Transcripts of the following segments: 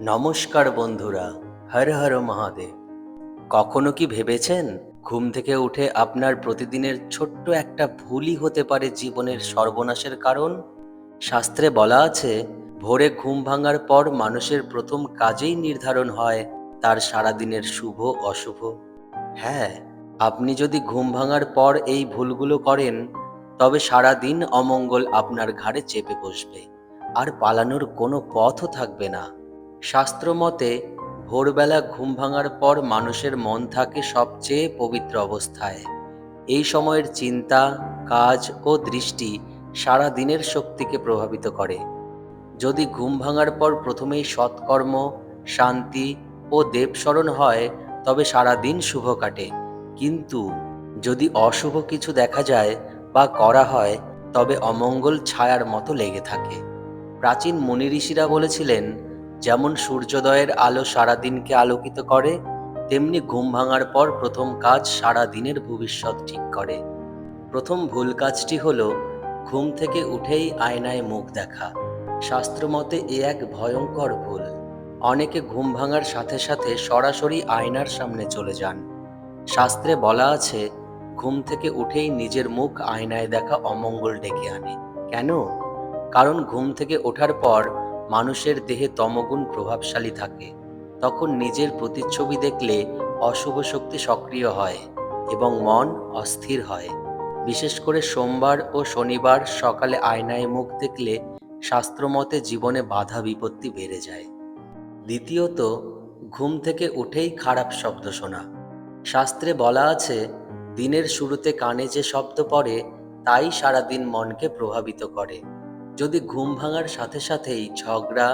নমস্কার বন্ধুরা, হর হর মহাদেব। কখনো কি ভেবেছেন ঘুম থেকে উঠে আপনার প্রতিদিনের ছোট্ট একটা ভুলই হতে পারে জীবনের সর্বনাশের কারণ? শাস্ত্রে বলা আছে, ভোরে ঘুম ভাঙার পর মানুষের প্রথম কাজেই নির্ধারণ হয় তার সারাদিনের শুভ, অশুভ। হ্যাঁ আপনি যদি ঘুম ভাঙার পর এই ভুলগুলো করেন, তবে সারা দিন অমঙ্গল আপনার ঘাড়ে চেপে বসবে, আর পালানোর কোনো পথও থাকবে না। শাস্ত্র মতে ভোরবেলা ঘুম ভাঙার পর মানুষের মন থাকে সবচেয়ে পবিত্র অবস্থায়। এই সময়ের চিন্তা, কাজ ও দৃষ্টি সারা দিনের শক্তিকে প্রভাবিত করে। যদি ঘুম ভাঙার পর প্রথমেই সৎকর্ম, শান্তি ও দেবস্মরণ হয়, তবে সারা দিন শুভ কাটে। কিন্তু যদি অশুভ কিছু দেখা যায় বা করা হয়, তবে অমঙ্গল ছায়ার মতো লেগে থাকে। প্রাচীন মুনি ঋষিরা বলেছিলেন যেমন সূর্যোদয়ের আলো সারা দিনকে আলোকিত করে, তেমনি ঘুম ভাঙার পর প্রথম কাজ সারা দিনের ভবিষ্যৎ ঠিক করে। প্রথম ভুল কাজটি হলো ঘুম থেকে উঠেই আয়নায় মুখ দেখা। শাস্ত্রমতে এ এক ভয়ঙ্কর ভুল। অনেকে ঘুম ভাঙার সাথে সাথে সরাসরি আয়নার সামনে চলে যান। শাস্ত্রে বলা আছে, ঘুম থেকে উঠেই নিজের মুখ আয়নায় দেখা অমঙ্গল ডেকে আনে। কেন? কারণ ঘুম থেকে ওঠার পর মানুষের দেহে তমগুণ প্রভাবশালী থাকে, তখন নিজের প্রতিচ্ছবি দেখলে অশুভ শক্তি সক্রিয় হয় এবং মন অস্থির হয়। বিশেষ করে সোমবার ও শনিবার সকালে আয়নায় মুখ দেখলে শাস্ত্রমতে জীবনে বাধা বিপত্তি বেড়ে যায়। দ্বিতীয়ত, ঘুম থেকে উঠেই খারাপ শব্দ শোনা। শাস্ত্রে বলা আছে, দিনের শুরুতে কানে যে শব্দ পড়ে, তাই সারাদিন মনকে প্রভাবিত করে। যদি ঘুম ভাঙার সাথে সাথেই ঝগড়া,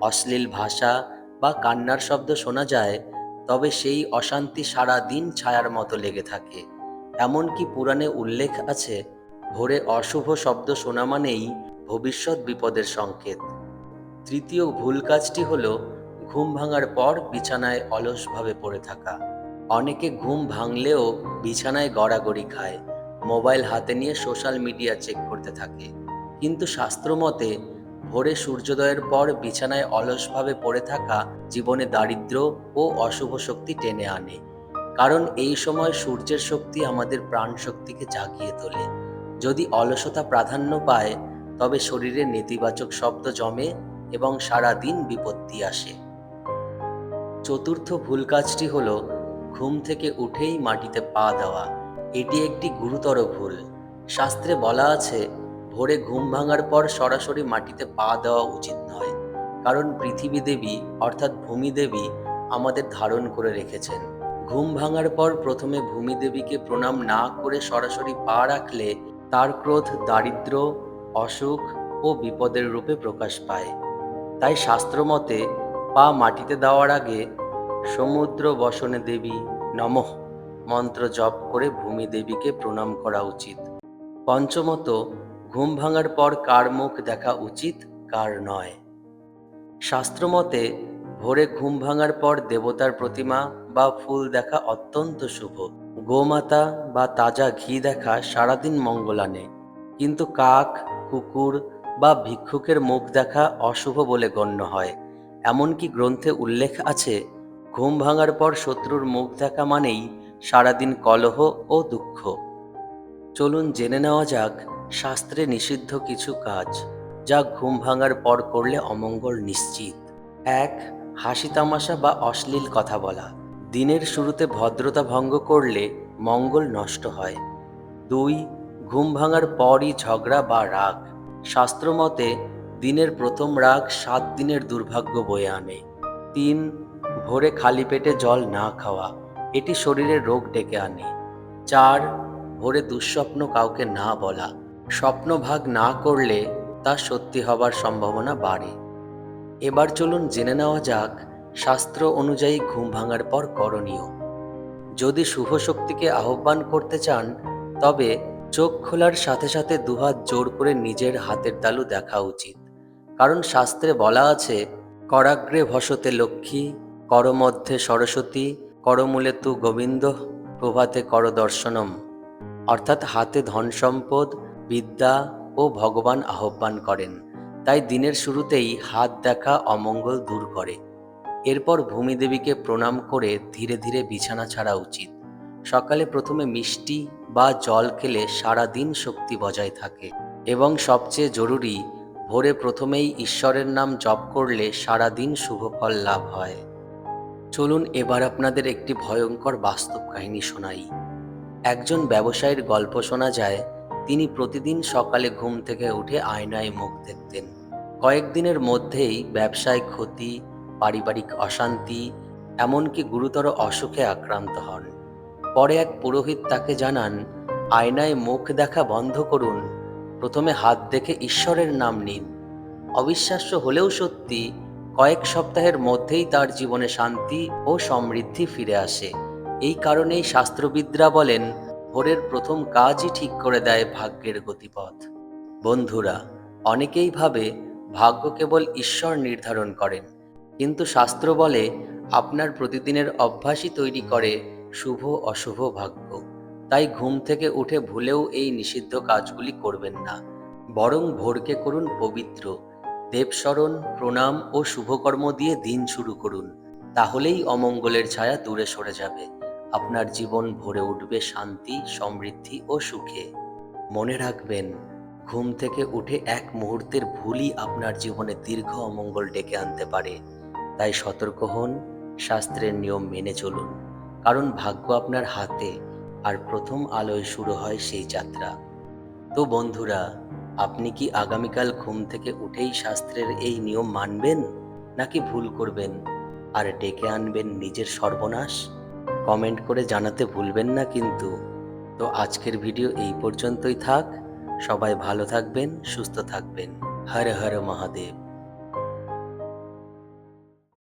অশ্লীল ভাষা বা কান্নার শব্দ শোনা যায়, তবে সেই অশান্তি সারা দিন ছায়ার মতো লেগে থাকে। এমনকি পুরাণে উল্লেখ আছে, ভোরে অশুভ শব্দ শোনা মানেই ভবিষ্যৎ বিপদের সংকেত। তৃতীয় ভুল কাজটি হল, ঘুম ভাঙার পর বিছানায় অলসভাবে পড়ে থাকা। অনেকে ঘুম ভাঙলেও বিছানায় গড়াগড়ি খায়, মোবাইল হাতে নিয়ে সোশ্যাল মিডিয়া চেক করতে থাকে। কিন্তু শাস্ত্রমতে, ভোরে সূর্যোদয়ের পর বিছানায় অলসভাবে পড়ে থাকা জীবনে দারিদ্র ও অশুভ শক্তি টেনে আনে। কারণ এই সময় সূর্যের শক্তি আমাদের প্রাণ শক্তিকে জাগিয়ে তোলে। যদি অলসতা প্রাধান্য পায়, তবে শরীরে নেতিবাচক শব্দ জমে এবং সারা দিন বিপত্তি আসে। চতুর্থ ভুল কাজটি হল, ঘুম থেকে উঠেই মাটিতে পা দেওয়া। এটি একটি গুরুতর ভুল। শাস্ত্রে বলা আছে ভোরে ঘুম ভাঙার পর সরাসরি মাটিতে পা দেওয়া উচিত নয়। কারণ পৃথিবী দেবী, অর্থাৎ ভূমি দেবী, আমাদের ধারণ করে রেখেছেন। ঘুম ভাঙার পর প্রথমে ভূমি দেবীকে প্রণাম না করে সরাসরি পা রাখলে তার ক্রোধ দারিদ্র অসুখ ও বিপদের রূপে প্রকাশ পায়। তাই শাস্ত্রমতে পা মাটিতে দেওয়ার আগে সমুদ্র বসনে দেবী নমঃ মন্ত্র জপ করে ভূমি দেবীকে প্রণাম করা উচিত। পঞ্চমত ঘুম ভাঙার পর কার মুখ দেখা উচিত, কার নয়। শাস্ত্রমতে, ভোরে ঘুম ভাঙার পর দেবতার প্রতিমা বা ফুল দেখা অত্যন্ত শুভ। গোমাতা বা তাজা ঘি দেখা সারাদিন মঙ্গল আনে কিন্তু কাক, কুকুর বা ভিক্ষুকের মুখ দেখা অশুভ বলে গণ্য হয়। এমনকি গ্রন্থে উল্লেখ আছে, ঘুম ভাঙার পর শত্রুর মুখ দেখা মানেই সারাদিন কলহ ও দুঃখ। চলুন জেনে নেওয়া যাক শাস্ত্রে নিষিদ্ধ কিছু কাজ, যা ঘুম ভাঙার পর করলে অমঙ্গল নিশ্চিত। এক, হাসি তামাশা বা অশ্লীল কথা বলা। দিনের শুরুতে ভদ্রতা ভঙ্গ করলে মঙ্গল নষ্ট হয়। দুই, ঘুম ভাঙার পরই ঝগড়া বা রাগ। শাস্ত্রমতে, দিনের প্রথম রাগ সাত দিনের দুর্ভাগ্য বয়ে আনে। তিন, ভোরে খালি পেটে জল না খাওয়া, এটি শরীরে রোগ ডেকে আনে। চার, ভোরে দুঃস্বপ্ন কাউকে না বলা। স্বপ্ন ভাগ না করলে তা সত্যি হবার সম্ভাবনা বাড়ে। এবার চলুন জেনে নেওয়া যাক শাস্ত্র অনুযায়ী ঘুম ভাঙার পর করণীয়। যদি শুভ শক্তিকে আহ্বান করতে চান, তবে চোখ খোলার সাথে সাথে দুহাত জোর করে নিজের হাতের তালু দেখা উচিত। কারণ শাস্ত্রে বলা আছে, করাগ্রে ভসতে লক্ষ্মী, করমধ্যে সরস্বতী, করমূলে তু গোবিন্দ, প্রভাতে কর দর্শনম। অর্থাৎ হাতে ধন সম্পদ বিদ্যা ও ভগবান আহ্বান করেন। তাই দিনের শুরুতেই হাত দেখা অমঙ্গল দূর করে। এরপর ভূমিদেবীকে প্রণাম করে ধীরে ধীরে বিছানা ছাড়া উচিত। সকালে প্রথমে মিষ্টি বা জল খেলে সারা দিন শক্তি বজায় থাকে এবং সবচেয়ে জরুরি, ভোরে প্রথমেই ঈশ্বরের নাম জপ করলে সারা দিন শুভ ফল লাভ হয়। চলুন এবার আপনাদের একটি ভয়ঙ্কর বাস্তব কাহিনী শোনাই। একজন ব্যবসায়ীর গল্প শোনা যায় তিনি প্রতিদিন সকালে ঘুম থেকে উঠে আয়নায় মুখ দেখতেন। কয়েকদিনের মধ্যেই ব্যবসায় ক্ষতি, পারিবারিক অশান্তি, এমনকি গুরুতর অসুখে আক্রান্ত হন। পরে এক পুরোহিত তাকে জানান, আয়নায় মুখ দেখা বন্ধ করুন। প্রথমে হাত দেখে ঈশ্বরের নাম নিন। অবিশ্বাস্য হলেও সত্যি, কয়েক সপ্তাহের মধ্যেই তার জীবনে শান্তি ও সমৃদ্ধি ফিরে আসে। এই কারণেই শাস্ত্রবিদরা বলেন ভোরের প্রথম কাজই ঠিক করে দেয় ভাগ্যের গতিপথ। বন্ধুরা, অনেকেই ভাবে ভাগ্য কেবল ঈশ্বর নির্ধারণ করেন, কিন্তু শাস্ত্র বলে আপনার প্রতিদিনের অভ্যাসই তৈরি করে শুভ অশুভ ভাগ্য। তাই ঘুম থেকে উঠে ভুলেও এই নিষিদ্ধ কাজগুলি করবেন না। বরং ভোরকে করুন পবিত্র। দেবস্মরণ প্রণাম ও শুভকর্ম দিয়ে দিন শুরু করুন। তাহলেই অমঙ্গলের ছায়া দূরে সরে যাবে। আপনার জীবন ভরে উঠবে শান্তি, সমৃদ্ধি ও সুখে। মনে রাখবেন, ঘুম থেকে উঠে এক মুহূর্তের ভুলই আপনার জীবনে দীর্ঘ অমঙ্গল ডেকে আনতে পারে। তাই সতর্ক হন, শাস্ত্রের নিয়ম মেনে চলুন। কারণ ভাগ্য আপনার হাতে, আর প্রথম আলোয় শুরু হয় সেই যাত্রা। তো বন্ধুরা, আপনি কি আগামীকাল ঘুম থেকে উঠেই শাস্ত্রের এই নিয়ম মানবেন, নাকি ভুল করবেন? আর ডেকে আনবেন নিজের সর্বনাশ? কমেন্ট করে জানাতে ভুলবেন না কিন্তু। তো আজকের ভিডিও এই পর্যন্তই থাক। সবাই ভালো থাকবেন, সুস্থ থাকবেন। হর হর মহাদেব।